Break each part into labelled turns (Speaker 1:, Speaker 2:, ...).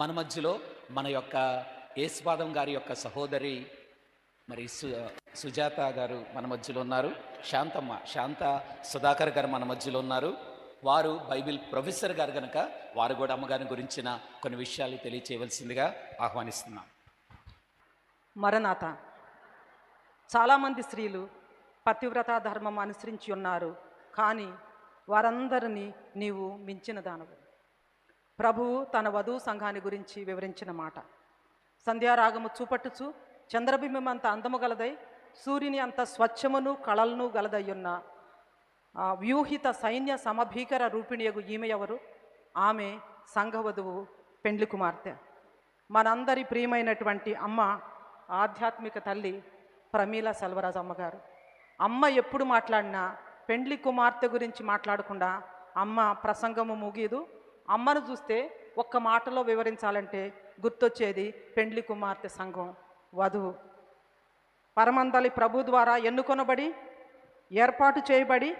Speaker 1: మన మధ్యలో మన యొక్క యేసుపాదం గారి యొక్క సహోదరి మరి సు సుజాత గారు మన మధ్యలో ఉన్నారు. శాంతమ్మ శాంత సుధాకర్ గారు మన మధ్యలో ఉన్నారు. వారు బైబిల్ ప్రొఫెసర్ గారు కనుక వారు కూడా అమ్మగారి గురించిన కొన్ని విషయాలు తెలియచేయవలసిందిగా ఆహ్వానిస్తున్నాం.
Speaker 2: మరణాత. చాలామంది స్త్రీలు పతివ్రత ధర్మం అనుసరించి ఉన్నారు. కానీ వారందరినీ నీవు మించిన దానవు. ప్రభువు తన వధువు సంఘాన్ని గురించి వివరించిన మాట. సంధ్యారాగము చూపట్టుచు చంద్రబింబం అంత అందము గలదై సూర్యుని అంత స్వచ్ఛమును కళలను గలదయ్యున్న వ్యూహిత సైన్య సమభీకర రూపిణియగు ఈమె ఎవరు? ఆమె సంఘవధువు పెండ్లి కుమార్తె. మనందరి ప్రియమైనటువంటి అమ్మ ఆధ్యాత్మిక తల్లి ప్రమీల సెల్వరాజ్ అమ్మగారు అమ్మ ఎప్పుడు మాట్లాడినా పెండ్లి కుమార్తె గురించి మాట్లాడకుండా అమ్మ ప్రసంగము ముగీదు అమ్మను చూస్తే ఒక్క మాటలో వివరించాలంటే గుర్తొచ్చేది పెండ్లి కుమార్తె సంఘం వధువు. పరమందలి ప్రభు ద్వారా ఎన్నుకొనబడి ఏర్పాటు చేయబడి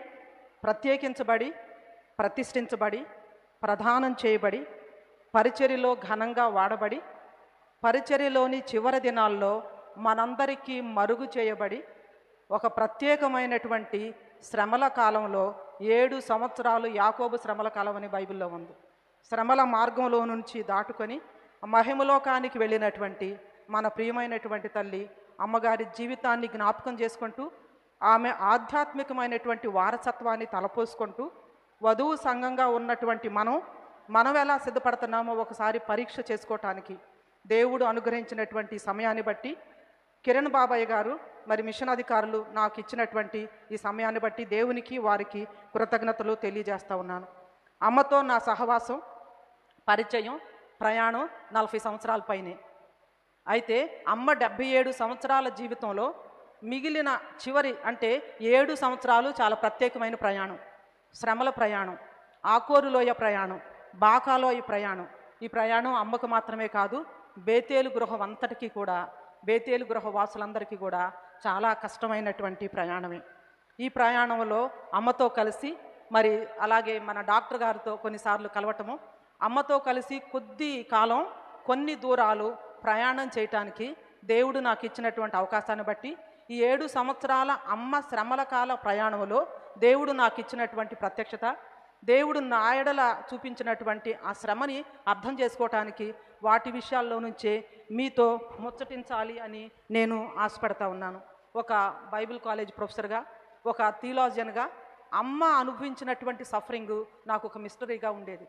Speaker 2: ప్రత్యేకించబడి ప్రతిష్ఠించబడి ప్రదానం చేయబడి పరిచర్యలో ఘనంగా వాడబడి పరిచర్యలోని చివరి దినాల్లో మనందరికీ మరుగు చేయబడి ఒక ప్రత్యేకమైనటువంటి శ్రమల కాలంలో ఏడు సంవత్సరాలు యాకోబు శ్రమల కాలం అని బైబిల్లో ఉంది. శ్రమల మార్గంలో నుంచి దాటుకొని మహిమలోకానికి వెళ్ళినటువంటి మన ప్రియమైనటువంటి తల్లి అమ్మగారి జీవితాన్ని జ్ఞాపకం చేసుకుంటూ ఆమె ఆధ్యాత్మికమైనటువంటి వారసత్వాన్ని తలపోసుకుంటూ వధువు సంఘంగా ఉన్నటువంటి మనం మనం ఎలా సిద్ధపడుతున్నామో ఒకసారి పరీక్ష చేసుకోవటానికి దేవుడు అనుగ్రహించినటువంటి సమయాన్ని బట్టి కిరణ్ బాబాయ్ గారు మరి మిషన్ అధికారులు నాకు ఇచ్చినటువంటి ఈ సమయాన్ని బట్టి దేవునికి వారికి కృతజ్ఞతలు తెలియజేస్తా ఉన్నాను. అమ్మతో నా సహవాసం పరిచయం ప్రయాణం నలభై సంవత్సరాల పైనే. అయితే అమ్మ డెబ్భై ఏడు సంవత్సరాల జీవితంలో మిగిలిన చివరి అంటే ఏడు సంవత్సరాలు చాలా ప్రత్యేకమైన ప్రయాణం. శ్రమల ప్రయాణం ఆకోరులోయ ప్రయాణం బాకాలోయ ప్రయాణం. ఈ ప్రయాణం అమ్మకు మాత్రమే కాదు బేతేలు గృహం అంతటికీ కూడా బేతేలు గృహ వాసులందరికీ కూడా చాలా కష్టమైనటువంటి ప్రయాణమే. ఈ ప్రయాణంలో అమ్మతో కలిసి మరి అలాగే మన డాక్టర్ గారితో కొన్నిసార్లు కలవటము. అమ్మతో కలిసి కొద్ది కాలం కొన్ని దూరాలు ప్రయాణం చేయటానికి దేవుడు నాకు ఇచ్చినటువంటి అవకాశాన్ని బట్టి ఈ ఏడు సంవత్సరాల అమ్మ శ్రమల కాల ప్రయాణంలో దేవుడు నాకు ఇచ్చినటువంటి ప్రత్యక్షత దేవుడు నాయడల చూపించినటువంటి ఆ శ్రమని అర్థం చేసుకోవటానికి వాటి విషయాల్లో నుంచే మీతో ముచ్చటించాలి అని నేను ఆశపడతా ఉన్నాను. ఒక బైబిల్ కాలేజ్ ప్రొఫెసర్గా ఒక థియోలాజియన్గా అమ్మ అనుభవించినటువంటి సఫరింగ్ నాకు ఒక మిస్టరీగా ఉండేది.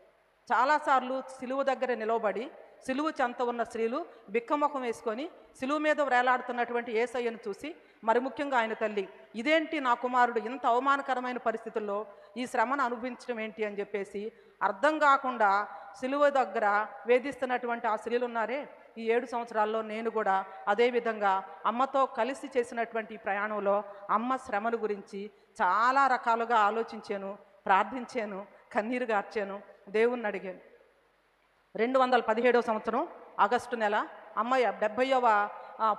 Speaker 2: చాలాసార్లు సిలువ దగ్గర నిలవబడి సిలువ చెంత ఉన్న స్త్రీలు బిక్కముఖం వేసుకొని సిలువ మీద వేలాడుతున్నటువంటి ఏసయ్యను చూసి మరి ముఖ్యంగా ఆయన తల్లి ఇదేంటి నా కుమారుడు ఇంత అవమానకరమైన పరిస్థితుల్లో ఈ శ్రమను అనుభవించడం ఏంటి? అని చెప్పేసి అర్థం కాకుండా సిలువ దగ్గర వేధిస్తున్నటువంటి ఆ స్త్రీలు ఉన్నారే ఈ ఏడు సంవత్సరాల్లో నేను కూడా అదేవిధంగా అమ్మతో కలిసి చేసినటువంటి ప్రయాణంలో అమ్మ శ్రమను గురించి చాలా రకాలుగా ఆలోచించాను ప్రార్థించాను కన్నీరు గార్చాను దేవుణ్ణి అడిగాను. రెండు వందల పదిహేడవ సంవత్సరం ఆగస్టు నెల అమ్మాయి డెబ్భైవ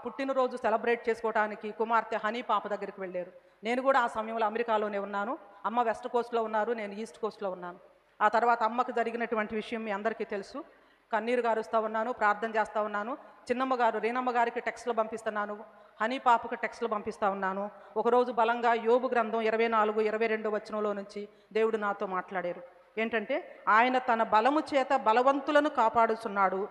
Speaker 2: పుట్టినరోజు సెలబ్రేట్ చేసుకోవడానికి కుమార్తె హనీ పాప దగ్గరికి వెళ్ళారు. నేను కూడా ఆ సమయంలో అమెరికాలోనే ఉన్నాను. అమ్మ వెస్ట్ కోస్ట్లో ఉన్నారు నేను ఈస్ట్ కోస్ట్లో ఉన్నాను. ఆ తర్వాత అమ్మకు జరిగినటువంటి విషయం మీ అందరికీ తెలుసు. కన్నీరు గారుస్తూ ఉన్నాను ప్రార్థన చేస్తూ ఉన్నాను. చిన్నమ్మ గారు రేనమ్మ గారికి టెక్స్ట్లు పంపిస్తున్నాను. హనీ పాపకు టెక్స్ట్లు పంపిస్తూ ఉన్నాను. ఒకరోజు బలంగా యోబు గ్రంథం ఇరవై నాలుగు ఇరవై రెండు వచనంలో నుంచి దేవుడు నాతో మాట్లాడారు. ఏంటంటే ఆయన తన బలము చేత బలవంతులను కాపాడుచున్నాడు.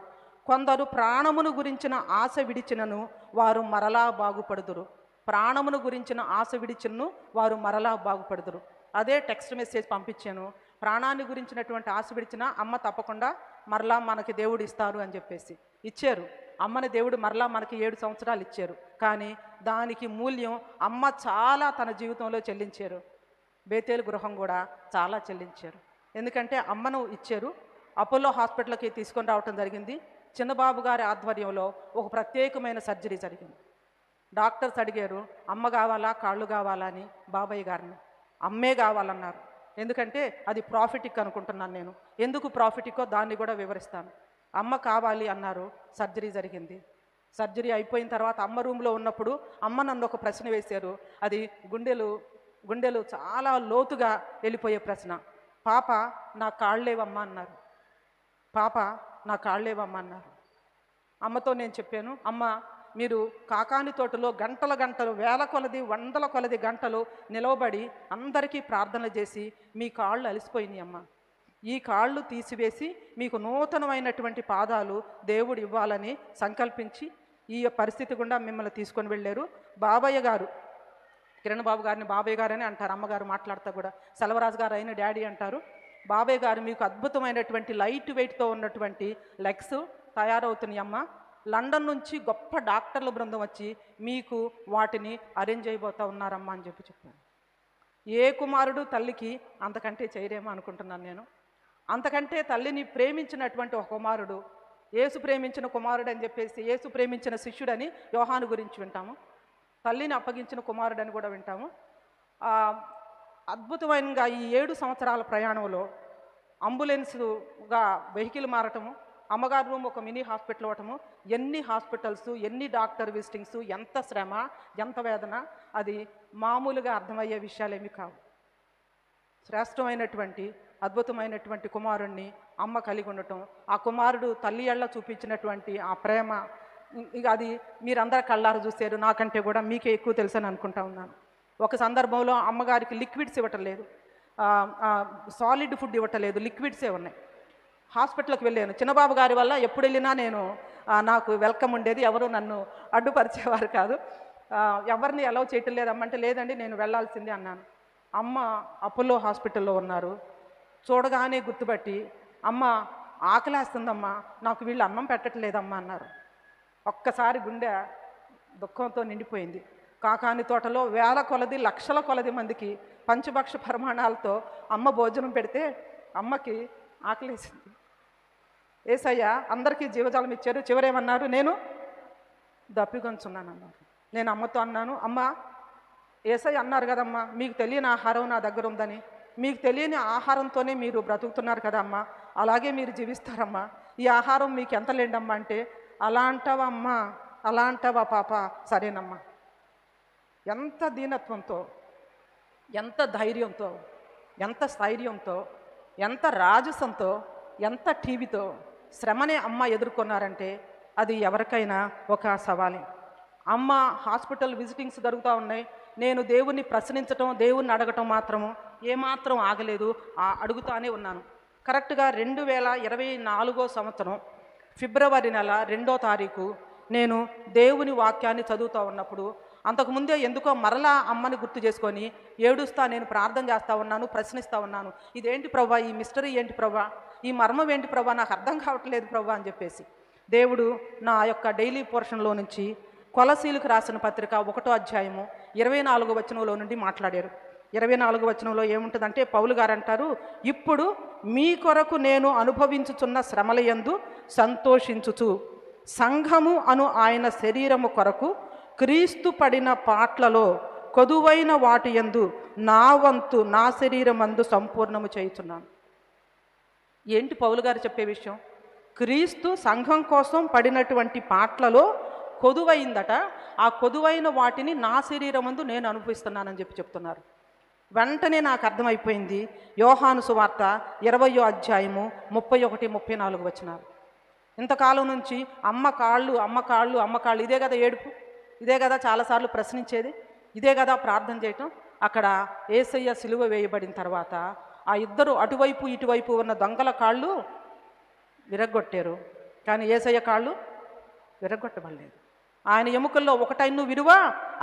Speaker 2: కొందరు ప్రాణమును గురించిన ఆశ విడిచినను వారు మరలా బాగుపడుదురు. ప్రాణమును గురించిన ఆశ విడిచినను వారు మరలా బాగుపడుదురు. అదే టెక్స్ట్ మెసేజ్ పంపించాను. ప్రాణాన్ని గురించినటువంటి ఆశ విడిచిన అమ్మ తప్పకుండా మరలా మనకి దేవుడు ఇస్తారు అని చెప్పేసి. ఇచ్చారు. అమ్మని దేవుడు మరలా మనకి ఏడు సంవత్సరాలు ఇచ్చారు. కానీ దానికి మూల్యం అమ్మ చాలా తన జీవితంలో చెల్లించారు. బేతేలు గృహం కూడా చాలా చెల్లించారు. ఎందుకంటే అమ్మను ఇచ్చారు. అపోలో హాస్పిటల్కి తీసుకొని రావటం జరిగింది. చిన్నబాబు గారి ఆధ్వర్యంలో ఒక ప్రత్యేకమైన సర్జరీ జరిగింది. డాక్టర్స్ అడిగారు అమ్మ కావాలా? కాళ్ళు కావాలా? అని బాబాయ్ గారిని. అమ్మే కావాలన్నారు. ఎందుకంటే అది ప్రాఫిటిక్ అనుకుంటున్నాను నేను. ఎందుకు ప్రాఫిటికో దాన్ని కూడా వివరిస్తాను. అమ్మ కావాలి అన్నారు సర్జరీ జరిగింది. సర్జరీ అయిపోయిన తర్వాత అమ్మ రూమ్లో ఉన్నప్పుడు అమ్మ నన్ను ఒక ప్రశ్న వేశారు. అది గుండెలు గుండెలు చాలా లోతుగా వెళ్ళిపోయే ప్రశ్న. పాప నా కాళ్ళేవమ్మా అన్నారు. పాప నా కాళ్ళేవమ్మా అన్నారు. అమ్మతో నేను చెప్పాను అమ్మ మీరు కాకాని తోటలో గంటల గంటలు వేల కొలది వందల కొలది గంటలు నిలవబడి అందరికీ ప్రార్థనలు చేసి మీ కాళ్ళు అలసిపోయినాయి అమ్మ. ఈ కాళ్ళు తీసివేసి మీకు నూతనమైనటువంటి పాదాలు దేవుడు ఇవ్వాలని సంకల్పించి ఈ పరిస్థితి గుండా మిమ్మల్ని తీసుకొని వెళ్ళారు. బాబయ్య గారు కిరణ్ బాబు గారిని బాబాయ్ గారు అని అంటారు. అమ్మగారు మాట్లాడతా కూడా సెలవరాజు గారు అయిన డాడీ అంటారు. బాబయ్య గారు మీకు అద్భుతమైనటువంటి లైట్ వెయిట్తో ఉన్నటువంటి లెగ్స్ తయారవుతున్నాయి అమ్మ. లండన్ నుంచి గొప్ప డాక్టర్ల బృందం వచ్చి మీకు వాటిని అరేంజ్ అయిపోతా ఉన్నారమ్మా అని చెప్పి చెప్పాను ఏ కుమారుడు తల్లికి అంతకంటే చేయరేమో అనుకుంటున్నాను నేను. అంతకంటే తల్లిని ప్రేమించినటువంటి ఒక కుమారుడు యేసు ప్రేమించిన కుమారుడు అని చెప్పేసి యేసు ప్రేమించిన శిష్యుడని యోహాను గురించి వింటాము. తల్లిని అప్పగించిన కుమారుడని కూడా వింటాము. అద్భుతమైనగా ఈ ఏడు సంవత్సరాల ప్రయాణంలో అంబులెన్స్గా వెహికల్ మారటము అమ్మగారు రూమ్ ఒక మినీ హాస్పిటల్ అవ్వటము ఎన్ని హాస్పిటల్స్ ఎన్ని డాక్టర్ విజిటింగ్స్ ఎంత శ్రమ ఎంత వేదన అది మామూలుగా అర్థమయ్యే విషయాలేమి కావు. శ్రేష్టమైనటువంటి అద్భుతమైనటువంటి కుమారుణ్ణి అమ్మ కలిగి ఉండటం ఆ కుమారుడు తల్లి ఎళ్ళ చూపించినటువంటి ఆ ప్రేమ ఇక అది మీరందరూ కళ్ళారు చూశారు నాకంటే కూడా మీకే ఎక్కువ తెలుసని అనుకుంటా ఉన్నాను. ఒక సందర్భంలో అమ్మగారికి లిక్విడ్స్ ఇవ్వటం లేదు. సాలిడ్ ఫుడ్ ఇవ్వటం లేదు లిక్విడ్సే ఉన్నాయి. హాస్పిటల్కి వెళ్ళాను. చిన్నబాబు గారి వల్ల ఎప్పుడు వెళ్ళినా నేను నాకు వెల్కమ్ ఉండేది. ఎవరు నన్ను అడ్డుపరిచేవారు కాదు. ఎవరిని అలౌ చేయటం లేదమ్మంటే లేదండి నేను వెళ్ళాల్సిందే అన్నాను. అమ్మ అపోలో హాస్పిటల్లో ఉన్నారు. చూడగానే గుర్తుపట్టి అమ్మ ఆకలేస్తుందమ్మా నాకు వీళ్ళు అన్నం పెట్టట్లేదమ్మా అన్నారు. ఒక్కసారి గుండె దుఃఖంతో నిండిపోయింది. కాకాని తోటలో వేల కొలది లక్షల కొలది మందికి పంచభక్ష పరిమాణాలతో అమ్మ భోజనం పెడితే అమ్మకి ఆకలేసింది. ఏసయ్య అందరికీ జీవజాలం ఇచ్చారు. చివరేమన్నారు? నేను దప్పిగొంచున్నాను నేను అమ్మతో అన్నాను అమ్మ ఏసై అన్నారు కదమ్మా మీకు తెలియని ఆహారం నా దగ్గర ఉందని. మీకు తెలియని ఆహారంతోనే మీరు బ్రతుకుతున్నారు కదమ్మా. అలాగే మీరు జీవిస్తారమ్మా. ఈ ఆహారం మీకు ఎంత లేండమ్మా అంటే అలా అంటావా అమ్మా అలా అంటావా పాప సరేనమ్మా. ఎంత దీనత్వంతో ఎంత ధైర్యంతో ఎంత స్థైర్యంతో ఎంత రాజసంతో ఎంత టీవీతో శ్రమనే అమ్మ ఎదుర్కొన్నారంటే అది ఎవరికైనా ఒక సవాలే. అమ్మ హాస్పిటల్ విజిటింగ్స్ జరుగుతూ ఉన్నాయి. నేను దేవుణ్ణి ప్రశ్నించటం దేవుణ్ణి అడగటం మాత్రము ఏమాత్రం ఆగలేదు. అడుగుతానే ఉన్నాను. కరెక్ట్గా రెండు వేల ఇరవై నాలుగో సంవత్సరం ఫిబ్రవరి నెల రెండో తారీఖు నేను దేవుని వాక్యాన్ని చదువుతూ ఉన్నప్పుడు అంతకుముందే ఎందుకో మరలా అమ్మని గుర్తు చేసుకొని ఏడుస్తా నేను ప్రార్థన చేస్తా ఉన్నాను ప్రశ్నిస్తా ఉన్నాను. ఇదేంటి ప్రభా? ఈ మిస్టరీ ఏంటి ప్రభా? ఈ మర్మం ఏంటి ప్రభా? నాకు అర్థం కావట్లేదు ప్రభా అని చెప్పేసి. దేవుడు నా యొక్క డైలీ పోర్షన్లో నుంచి కొలసీలకు రాసిన పత్రిక ఒకటో అధ్యాయము ఇరవై నాలుగు వచనంలో నుండి మాట్లాడారు. ఇరవై నాలుగు వచనంలో ఏముంటుందంటే పౌలు గారు అంటారు ఇప్పుడు మీ కొరకు నేను అనుభవించుచున్న శ్రమలయందు సంతోషించుచు. సంఘము అను ఆయన శరీరము కొరకు క్రీస్తు పడిన పాట్లలో కొదువైన వాటి యందు నా వంతు నా శరీరమందు సంపూర్ణము చేయుచున్నాను. ఏంటి పౌలు గారు చెప్పే విషయం? క్రీస్తు సంఘం కోసం పడినటువంటి పాటలలో కొదువైందట. ఆ కొదువైన వాటిని నా శరీరమందు నేను అనుభవిస్తున్నానని చెప్పి చెప్తున్నారు. వెంటనే నాకు అర్థమైపోయింది. యోహాను సువార్త ఇరవయో అధ్యాయము ముప్పై ఒకటి ముప్పై నాలుగు వచ్చినారు ఇంతకాలం నుంచి అమ్మ కాళ్ళు అమ్మ కాళ్ళు అమ్మ కాళ్ళు ఇదే కదా ఏడుపు. ఇదే కదా చాలాసార్లు ప్రశ్నించేది. ఇదే కదా ప్రార్థన చేయటం. అక్కడ ఏసయ్య సిలువ వేయబడిన తర్వాత ఆ ఇద్దరు అటువైపు ఇటువైపు ఉన్న దొంగల కాళ్ళు విరగ్గొట్టారు. కానీ ఏసయ్య కాళ్ళు విరగొట్టబడలేదు ఆయన ఎముకల్లో ఒకటైను విలువ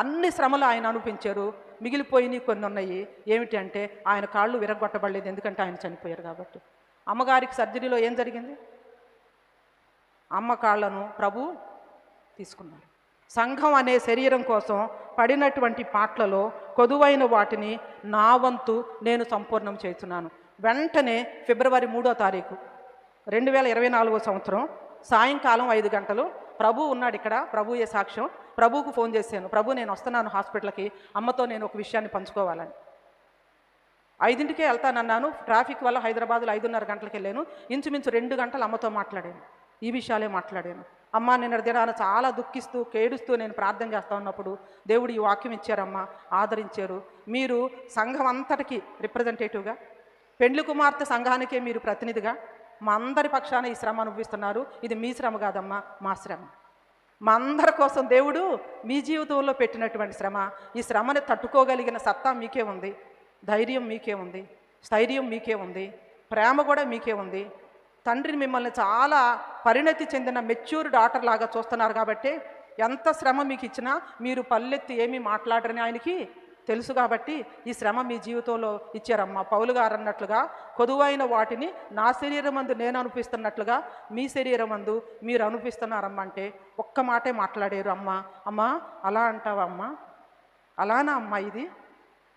Speaker 2: అన్ని శ్రమలు ఆయన అనిపించారు మిగిలిపోయినవి కొన్ని ఉన్నాయి. ఏమిటి అంటే ఆయన కాళ్ళు విరగొట్టబడలేదు ఎందుకంటే ఆయన చనిపోయారు కాబట్టి. అమ్మగారికి సర్జరీలో ఏం జరిగింది? అమ్మ కాళ్ళను ప్రభు తీసుకున్నారు. సంఘం అనే శరీరం కోసం పడినటువంటి పాటలలో కొదువైన వాటిని నా వంతు నేను సంపూర్ణం చేస్తున్నాను. వెంటనే ఫిబ్రవరి మూడో తారీఖు రెండు వేల ఇరవై నాలుగో సంవత్సరం సాయంకాలం ఐదు గంటలు ప్రభు ఉన్నాడు ఇక్కడ ప్రభు ఏ సాక్ష్యం. ప్రభుకు ఫోన్ చేశాను. ప్రభు నేను వస్తున్నాను హాస్పిటల్కి అమ్మతో నేను ఒక విషయాన్ని పంచుకోవాలని. ఐదింటికే వెళ్తానన్నాను. ట్రాఫిక్ వల్ల హైదరాబాద్లో ఐదున్నర గంటలకు వెళ్ళాను. ఇంచుమించు రెండు గంటలు అమ్మతో మాట్లాడాను. ఈ విషయాలే మాట్లాడాను. అమ్మ నిన్న దినాన చాలా దుఃఖిస్తూ కేడుస్తూ నేను ప్రార్థన చేస్తా ఉన్నప్పుడు దేవుడు ఈ వాక్యం ఇచ్చారమ్మా ఆదరించారు. మీరు సంఘం అంతటికి రిప్రజెంటేటివ్గా పెండ్లి కుమార్తె సంఘానికే మీరు ప్రతినిధిగా మా అందరి పక్షాన ఈ శ్రమ అనుభవిస్తున్నారు. ఇది మీ శ్రమ కాదమ్మా మా శ్రమ. మా అందరి కోసం దేవుడు మీ జీవితంలో పెట్టినటువంటి శ్రమ. ఈ శ్రమని తట్టుకోగలిగిన సత్తా మీకే ఉంది. ధైర్యం మీకే ఉంది. స్థైర్యం మీకే ఉంది. ప్రేమ కూడా మీకే ఉంది. తండ్రిని మిమ్మల్ని చాలా పరిణతి చెందిన మెచ్యూర్ డాటర్ లాగా చూస్తున్నారు కాబట్టి ఎంత శ్రమ మీకు ఇచ్చినా మీరు పల్లెత్తి ఏమీ మాట్లాడరని ఆయనకి తెలుసు కాబట్టి ఈ శ్రమ మీ జీవితంలో ఇచ్చారమ్మా. పౌలు గారు అన్నట్లుగా కొదువైన వాటిని నా శరీరం అందు నేను అనిపిస్తున్నట్లుగా మీ శరీరం అందు మీరు అనిపిస్తున్నారమ్మా అంటే ఒక్క మాటే మాట్లాడారు అమ్మ. అమ్మా అలా అంటావమ్మా అలానా అమ్మా ఇది?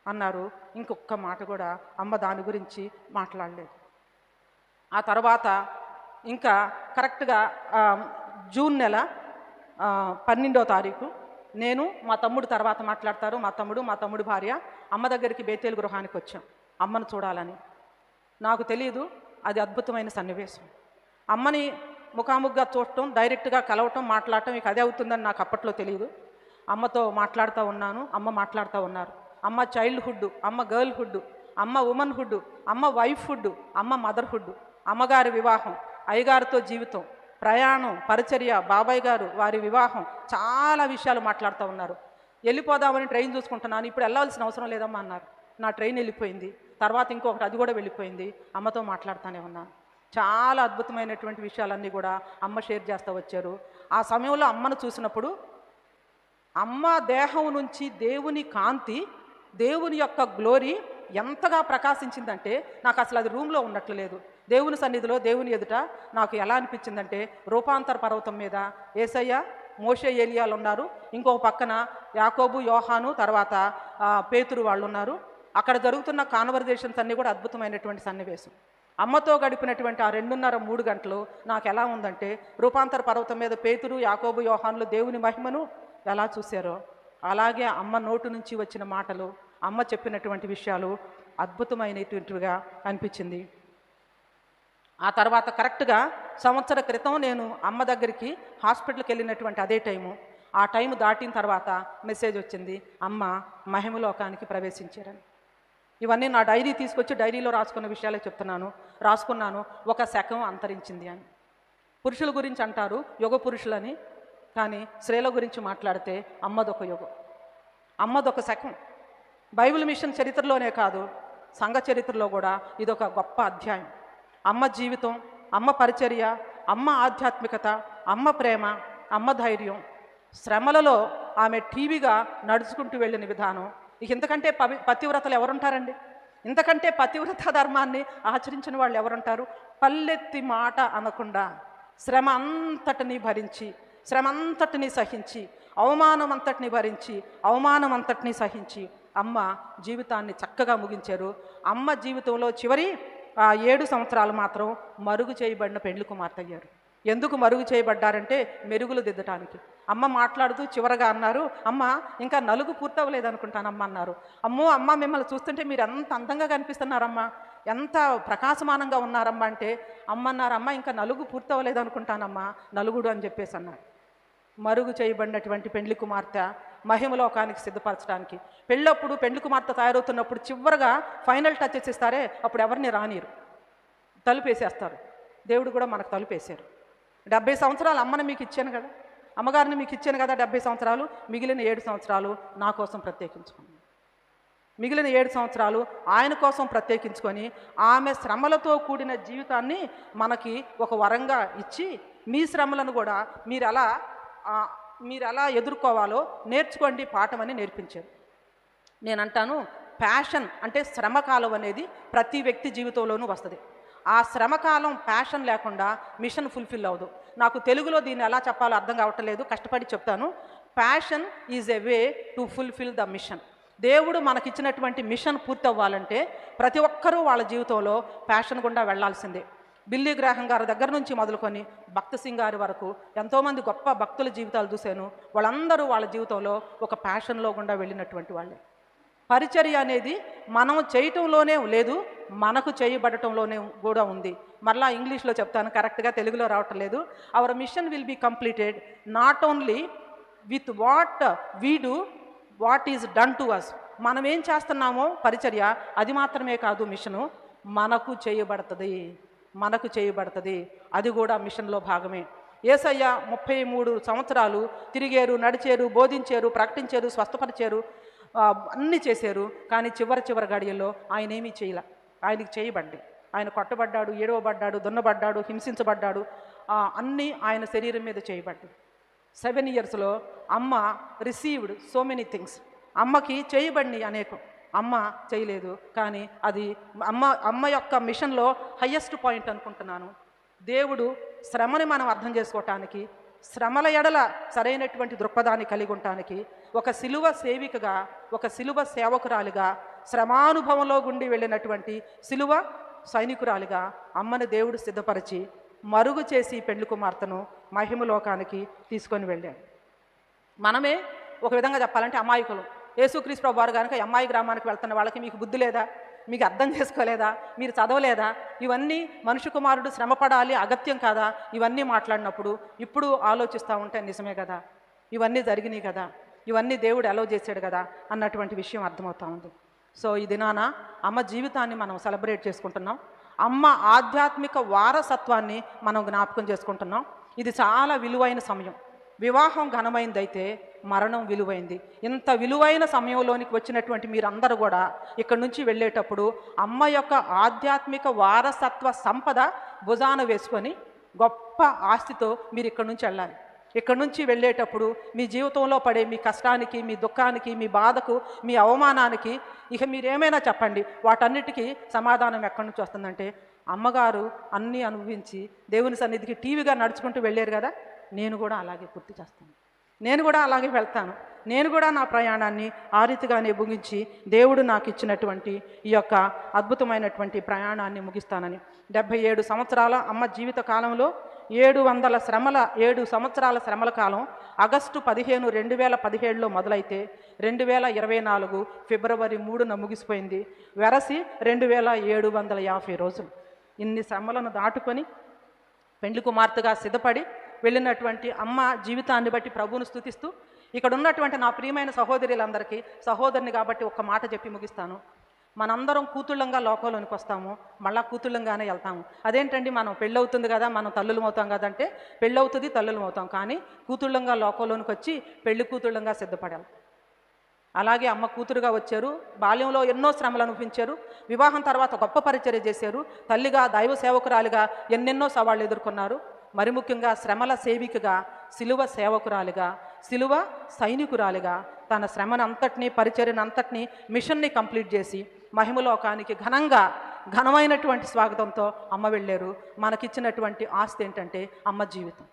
Speaker 2: అన్నారు. ఇంకొక్క మాట కూడా అమ్మ దాని గురించి మాట్లాడలేదు. ఆ తర్వాత ఇంకా కరెక్ట్గా జూన్ నెల పన్నెండో తారీఖు నేను మా తమ్ముడు తర్వాత మాట్లాడతారు. మా తమ్ముడు మా తమ్ముడు భార్య అమ్మ దగ్గరికి బేతేలు గృహానికి వచ్చాం. అమ్మను చూడాలని. నాకు తెలియదు అది అద్భుతమైన సన్నివేశం. అమ్మని ముఖాముఖిగా చూడటం డైరెక్ట్గా కలవటం మాట్లాడటం ఇక అదే అవుతుందని నాకు అప్పట్లో తెలియదు అమ్మతో మాట్లాడుతూ ఉన్నాను అమ్మ మాట్లాడుతూ ఉన్నారు. అమ్మ చైల్డ్హుడ్ అమ్మ గర్ల్హుడ్ అమ్మ ఉమెన్హుడ్ అమ్మ వైఫ్హుడ్ అమ్మ మదర్హుడ్ అమ్మగారి వివాహం అయ్యగారితో జీవితం ప్రయాణం పరిచర్య బాబాయ్ గారు వారి వివాహం చాలా విషయాలు మాట్లాడుతూ ఉన్నారు. వెళ్ళిపోదామని ట్రైన్ చూసుకుంటున్నాను ఇప్పుడు వెళ్ళాల్సిన అవసరం లేదమ్మా అన్నారు. నా ట్రైన్ వెళ్ళిపోయింది తర్వాత ఇంకొకటి అది కూడా వెళ్ళిపోయింది అమ్మతో మాట్లాడుతూనే ఉన్నాను చాలా అద్భుతమైనటువంటి విషయాలన్నీ కూడా అమ్మ షేర్ చేస్తూ వచ్చారు. ఆ సమయంలో అమ్మను చూసినప్పుడు అమ్మ దేహం నుంచి దేవుని కాంతి దేవుని యొక్క గ్లోరీ ఎంతగా ప్రకాశించిందంటే నాకు అసలు అది రూమ్లో ఉన్నట్లు లేదు. దేవుని సన్నిధిలో దేవుని ఎదుట నాకు ఎలా అనిపించిందంటే రూపాంతర పర్వతం మీద ఏసయ్య మోషే ఏలియాలు ఉన్నారు. ఇంకొక పక్కన యాకోబు యోహాను తర్వాత పేతురు వాళ్ళు ఉన్నారు. అక్కడ జరుగుతున్న కాన్వర్జేషన్స్ అన్నీ కూడా అద్భుతమైనటువంటి సన్నివేశం. అమ్మతో గడిపినటువంటి ఆ రెండున్నర మూడు గంటలు నాకు ఎలా ఉందంటే రూపాంతర పర్వతం మీద పేతురు యాకోబు యోహాన్లు దేవుని మహిమను ఎలా చూశారో అలాగే అమ్మ నోటు నుంచి వచ్చిన మాటలు అమ్మ చెప్పినటువంటి విషయాలు అద్భుతమైనటువంటివిగా అనిపించింది. ఆ తర్వాత కరెక్ట్గా సంవత్సర క్రితం నేను అమ్మ దగ్గరికి హాస్పిటల్కి వెళ్ళినటువంటి అదే టైము. ఆ టైం దాటిన తర్వాత మెసేజ్ వచ్చింది అమ్మ మహిమలోకానికి ప్రవేశించారని. ఇవన్నీ నా డైరీ తీసుకొచ్చి డైరీలో రాసుకున్న విషయాలే చెప్తున్నాను. రాసుకున్నాను ఒక శకం అంతరించింది అని. పురుషుల గురించి అంటారు యుగ పురుషులని. కానీ స్త్రీల గురించి మాట్లాడితే అమ్మదొక యుగం. అమ్మదొక శకం. బైబిల్ మిషన్ చరిత్రలోనే కాదు సంఘ చరిత్రలో కూడా ఇదొక గొప్ప అధ్యాయం. అమ్మ జీవితం అమ్మ పరిచర్య అమ్మ ఆధ్యాత్మికత అమ్మ ప్రేమ అమ్మ ధైర్యం. శ్రమలలో ఆమె టీవీగా నడుచుకుంటూ వెళ్ళిన విధానం. ఇక ఇంతకంటే పవి పతివ్రతలు ఎవరుంటారండి? ఇంతకంటే పతివ్రత ధర్మాన్ని ఆచరించిన వాళ్ళు ఎవరుంటారు? పల్లెత్తి మాట అనకుండా శ్రమ అంతటిని భరించి శ్రమ అంతటిని సహించి అవమానం అంతటిని భరించి అవమానం అంతటిని సహించి అమ్మ జీవితాన్ని చక్కగా ముగించారు. అమ్మ జీవితంలో చివరి ఆ ఏడు సంవత్సరాలు మాత్రం మరుగు చేయబడిన పెండ్లి కుమార్తె అయ్యారు. ఎందుకు మరుగు చేయబడ్డారంటే మెరుగులు దిద్దటానికి. అమ్మ మాట్లాడుతూ చివరగా అన్నారు అమ్మ ఇంకా నలుగు పూర్తవలేదనుకుంటానమ్మ అన్నారు. అమ్మో అమ్మ మిమ్మల్ని చూస్తుంటే మీరు ఎంత అందంగా కనిపిస్తున్నారమ్మా. ఎంత ప్రకాశమానంగా ఉన్నారమ్మా అంటే అమ్మ అన్నారమ్మ ఇంకా నలుగు పూర్తవలేదనుకుంటానమ్మా నలుగుడు అని చెప్పేసి అన్నారు. మరుగు చేయబడినటువంటి పెండ్లి కుమార్తె మహిమలోకానికి సిద్ధపరచడానికి. పెళ్ళప్పుడు పెండ్లి కుమార్తె తయారవుతున్నప్పుడు చివరగా ఫైనల్ టచ్ ఇస్తారే అప్పుడు ఎవరిని రానిరు తలుపేసేస్తారు. దేవుడు కూడా మనకు తలుపేశారు. డెబ్బై సంవత్సరాలు అమ్మని మీకు ఇచ్చాను కదా. అమ్మగారిని మీకు ఇచ్చాను కదా డెబ్బై సంవత్సరాలు. మిగిలిన ఏడు సంవత్సరాలు నా కోసం ప్రత్యేకించుకోండి. మిగిలిన ఏడు సంవత్సరాలు ఆయన కోసం ప్రత్యేకించుకొని ఆమె శ్రమలతో కూడిన జీవితాన్ని మనకి ఒక వరంగా ఇచ్చి మీ శ్రమలను కూడా మీరు ఎలా మీరు ఎలా ఎదుర్కోవాలో నేర్చుకోండి పాఠమని నేర్పించారు. నేను అంటాను ప్యాషన్ అంటే శ్రమకాలం అనేది ప్రతి వ్యక్తి జీవితంలోనూ వస్తుంది. ఆ శ్రమకాలం ప్యాషన్ లేకుండా మిషన్ ఫుల్ఫిల్ అవ్వదు. నాకు తెలుగులో దీన్ని ఎలా చెప్పాలో అర్థం కావటం లేదు కష్టపడి చెప్తాను. Passion is a way to fulfil the mission దేవుడు మనకిచ్చినటువంటి మిషన్ పూర్తి అవ్వాలంటే ప్రతి ఒక్కరూ వాళ్ళ జీవితంలో ప్యాషన్ గుండా వెళ్ళాల్సిందే. బిల్లీ గ్రాహం గారి దగ్గర నుంచి మొదలుకొని భక్త సింగ్ గారి వరకు ఎంతోమంది గొప్ప భక్తుల జీవితాలు చూశాను. వాళ్ళందరూ వాళ్ళ జీవితంలో ఒక ప్యాషన్లో గుండా వెళ్ళినటువంటి వాళ్ళే. పరిచర్య అనేది మనం చేయటంలోనే లేదు మనకు చేయబడటంలోనే కూడా ఉంది. మరలా ఇంగ్లీష్లో చెప్తాను కరెక్ట్గా తెలుగులో రావటం లేదు. Our mission will be completed not only with what we do what is done to us మనం ఏం చేస్తున్నామో పరిచర్య అది మాత్రమే కాదు మిషను. మనకు చేయబడుతుంది. మనకు చేయబడుతుంది. అది కూడా మిషన్లో భాగమే. ఏసయ్య ముప్పై మూడు సంవత్సరాలు తిరిగారు నడిచారు బోధించారు ప్రకటించారు స్వస్థపరిచారు అన్నీ చేశారు కానీ చివరి చివరి గడియల్లో ఆయన ఏమీ చేయలే. ఆయనకి చేయబండి ఆయన కొట్టబడ్డాడు ఏడవబడ్డాడు దున్నబడ్డాడు హింసించబడ్డాడు. అన్నీ ఆయన శరీరం మీద చేయబడ్డాయి. సెవెన్ ఇయర్స్లో అమ్మ రిసీవ్డ్ సో మెనీ థింగ్స్. అమ్మకి చేయబడినవి అనేకం. అమ్మ చేయలేదు కానీ అది అమ్మ అమ్మ యొక్క మిషన్లో హయ్యెస్ట్ పాయింట్ అనుకుంటున్నాను. దేవుడు శ్రమని మనం అర్థం చేసుకోవటానికి శ్రమల ఎడల సరైనటువంటి దృక్పథాన్ని కలిగి ఉండటానికి ఒక సిలువ సేవికగా ఒక సిలువ సేవకురాలిగా శ్రమానుభవంలో గుండి వెళ్ళినటువంటి సిలువ సైనికురాలిగా అమ్మని దేవుడు సిద్ధపరిచి మరుగు చేసి పెండ్లి కుమార్తెను మహిమలోకానికి తీసుకొని వెళ్ళాడు. మనమే ఒక విధంగా చెప్పాలంటే అమాయకులు. యేసుక్రీస్తు ప్రభు వారు కనుక అమ్మాయి గ్రామానికి వెళ్తున్న వాళ్ళకి మీకు బుద్ధి లేదా? మీకు అర్థం చేసుకోలేదా? మీరు చదవలేదా? ఇవన్నీ మనుషు కుమారుడు శ్రమపడాలి అగత్యం కాదా? ఇవన్నీ మాట్లాడినప్పుడు ఇప్పుడు ఆలోచిస్తూ ఉంటే నిజమే కదా? ఇవన్నీ జరిగినాయి కదా? ఇవన్నీ దేవుడు అలౌ చేశాడు కదా? అన్నటువంటి విషయం అర్థమవుతా ఉంది. సో ఈ దినాన అమ్మ జీవితాన్ని మనం సెలబ్రేట్ చేసుకుంటున్నాం. అమ్మ ఆధ్యాత్మిక వారసత్వాన్ని మనం జ్ఞాపకం చేసుకుంటున్నాం. ఇది చాలా విలువైన సమయం. వివాహం ఘనమైందైతే మరణం విలువైంది. ఇంత విలువైన సమయంలోనికి వచ్చినటువంటి మీరందరూ కూడా ఇక్కడి నుంచి వెళ్ళేటప్పుడు అమ్మ యొక్క ఆధ్యాత్మిక వారసత్వ సంపద భుజాన వేసుకొని గొప్ప ఆస్తితో మీరు ఇక్కడ నుంచి వెళ్ళాలి. ఇక్కడి నుంచి వెళ్ళేటప్పుడు మీ జీవితంలో పడే మీ కష్టానికి మీ దుఃఖానికి మీ బాధకు మీ అవమానానికి ఇక మీరేమైనా చెప్పండి. వాటన్నిటికీ సమాధానం ఎక్కడి నుంచి వస్తుందంటే అమ్మగారు అన్నీ అనుభవించి దేవుని సన్నిధికి టీవీగా నడుచుకుంటూ వెళ్ళారు కదా నేను కూడా అలాగే పూర్తి చేస్తాను. నేను కూడా అలాగే వెళ్తాను. నేను కూడా నా ప్రయాణాన్ని ఆ రీతిగానే ముగించి దేవుడు నాకు ఇచ్చినటువంటి ఈ యొక్క అద్భుతమైనటువంటి ప్రయాణాన్ని ముగిస్తానని. డెబ్భై ఏడు సంవత్సరాల అమ్మ జీవిత కాలంలో ఏడు వందల శ్రమల ఏడు సంవత్సరాల శ్రమల కాలం ఆగస్టు పదిహేను రెండు వేల పదిహేడులో మొదలైతే రెండు వేల ఇరవై నాలుగు ఫిబ్రవరి మూడున ముగిసిపోయింది. వెరసి రెండు వేల ఏడు వందల యాభై రోజులు. ఇన్ని శ్రమలను దాటుకొని పెండ్లి కుమార్తెగా సిద్ధపడి వెళ్ళినటువంటి అమ్మ జీవితాన్ని బట్టి ప్రభువును స్థుతిస్తూ ఇక్కడ ఉన్నటువంటి నా ప్రియమైన సహోదరులందరికీ సహోదరుని కాబట్టి ఒక్క మాట చెప్పి ముగిస్తాను. మనందరం కూతుళ్ళంగా లోకంలోనికి వస్తాము మళ్ళా కూతుళ్ళంగానే వెళ్తాము. అదేంటండి మనం పెళ్ళవుతుంది కదా మనం తల్లులం అవుతాం కదంటే పెళ్ళవుతుంది తల్లులం అవుతాం కానీ కూతుళ్ళంగా లోకంలోనికి వచ్చి పెళ్ళి కూతుళ్ళంగా సిద్ధపడాలి. అలాగే అమ్మ కూతురుగా వచ్చారు బాల్యంలో ఎన్నో శ్రమలు అనుభవించారు వివాహం తర్వాత గొప్ప పరిచర్య చేశారు తల్లిగా దైవ సేవకురాలిగా ఎన్నెన్నో సవాళ్ళు ఎదుర్కొన్నారు. మరి ముఖ్యంగా శ్రమల సేవికగా సిలువ సేవకురాలిగా సిలువ సైనికురాలిగా తన శ్రమనంతటిని అంతటినీ మిషన్ని కంప్లీట్ చేసి మహిమలోకానికి ఘనంగా ఘనమైనటువంటి స్వాగతంతో అమ్మ వెళ్ళారు. మనకిచ్చినటువంటి ఆస్తి ఏంటంటే అమ్మ జీవితం.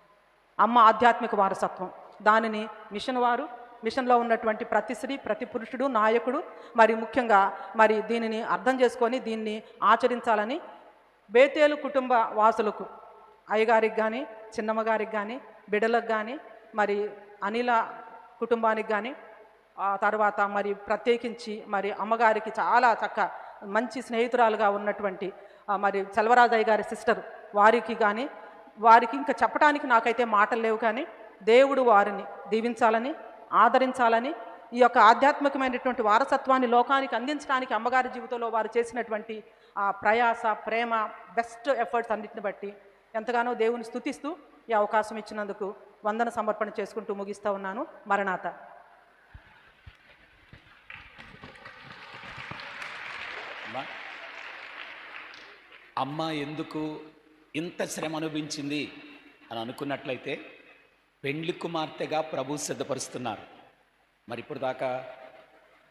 Speaker 2: అమ్మ ఆధ్యాత్మిక వారసత్వం. దానిని మిషన్ వారు మిషన్లో ఉన్నటువంటి ప్రతి స్త్రీ ప్రతి పురుషుడు నాయకుడు మరి ముఖ్యంగా మరి దీనిని అర్థం చేసుకొని దీన్ని ఆచరించాలని బేతేలు కుటుంబ వాసులకు అయ్యగారికి కానీ చిన్నమ్మగారికి కానీ బిడ్డలకు కానీ మరి అనిల కుటుంబానికి కానీ ఆ తర్వాత మరి ప్రత్యేకించి మరి అమ్మగారికి చాలా చక్క మంచి స్నేహితురాలుగా ఉన్నటువంటి మరి చలవరాజయ్య గారి సిస్టర్ వారికి కానీ వారికి ఇంకా చెప్పడానికి నాకైతే మాటలు లేవు కానీ దేవుడు వారిని దీవించాలని ఆదరించాలని ఈ యొక్క ఆధ్యాత్మికమైనటువంటి వారసత్వాన్ని లోకానికి అందించడానికి అమ్మగారి జీవితంలో వారు చేసినటువంటి ఆ ప్రయాస ప్రేమ బెస్ట్ ఎఫర్ట్స్ అన్నిటిని బట్టి ఎంతగానో దేవుని స్థుతిస్తూ ఈ అవకాశం ఇచ్చినందుకు వందన సమర్పణ చేసుకుంటూ ముగిస్తూ ఉన్నాను. మరణాత.
Speaker 1: అమ్మ ఎందుకు ఇంత శ్రమ అనుభవించింది అని అనుకున్నట్లయితే పెండ్లి కుమార్తెగా ప్రభు సిద్ధపరుస్తున్నారు. మరి ఇప్పుడు దాకా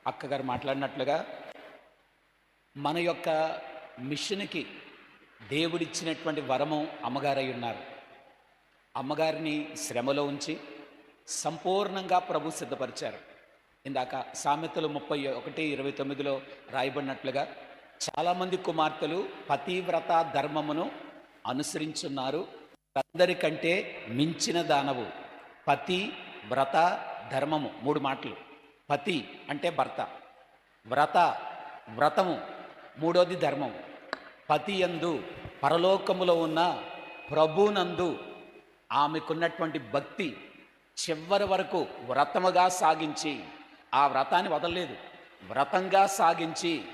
Speaker 1: అక్కగారు మాట్లాడినట్లుగా మన యొక్క మిషన్కి దేవుడిచ్చినటువంటి వరము అమ్మగారై ఉన్నారు అమ్మగారిని శ్రమలో ఉంచి సంపూర్ణంగా ప్రభు సిద్ధపరిచారు. ఇందాక సామెతలు ముప్పై ఒకటి ఇరవై తొమ్మిదిలో రాయబడినట్లుగా చాలామంది కుమార్తెలు పతివ్రత ధర్మమును అనుసరించున్నారు. అందరికంటే మించిన దానవు పతి వ్రత ధర్మము. మూడు మాటలు. పతి అంటే భర్త. వ్రత వ్రతము మూడోది ధర్మం పతియందు పరలోకములో ఉన్న ప్రభునందు ఆమెకున్నటువంటి భక్తి చివరి వరకు వ్రతముగా సాగించి ఆ వ్రతాన్ని వదలలేదు. వ్రతంగా సాగించి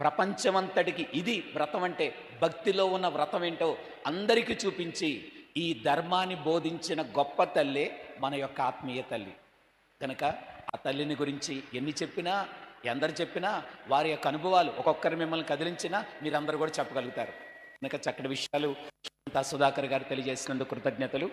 Speaker 1: ప్రపంచమంతటికి ఇది వ్రతం అంటే భక్తిలో ఉన్న వ్రతం ఏంటో అందరికీ చూపించి ఈ ధర్మాన్ని బోధించిన గొప్ప తల్లే మన యొక్క ఆత్మీయ తల్లి. కనుక ఆ తల్లిని గురించి ఎన్ని చెప్పినా ఎందరు చెప్పినా వారి యొక్క అనుభవాలు ఒక్కొక్కరు మిమ్మల్ని కదిలించినా మీరందరూ కూడా చెప్పగలుగుతారు. ఇంకా చక్కటి విషయాలు సుధాకర్ గారు తెలియజేసినందుకు కృతజ్ఞతలు.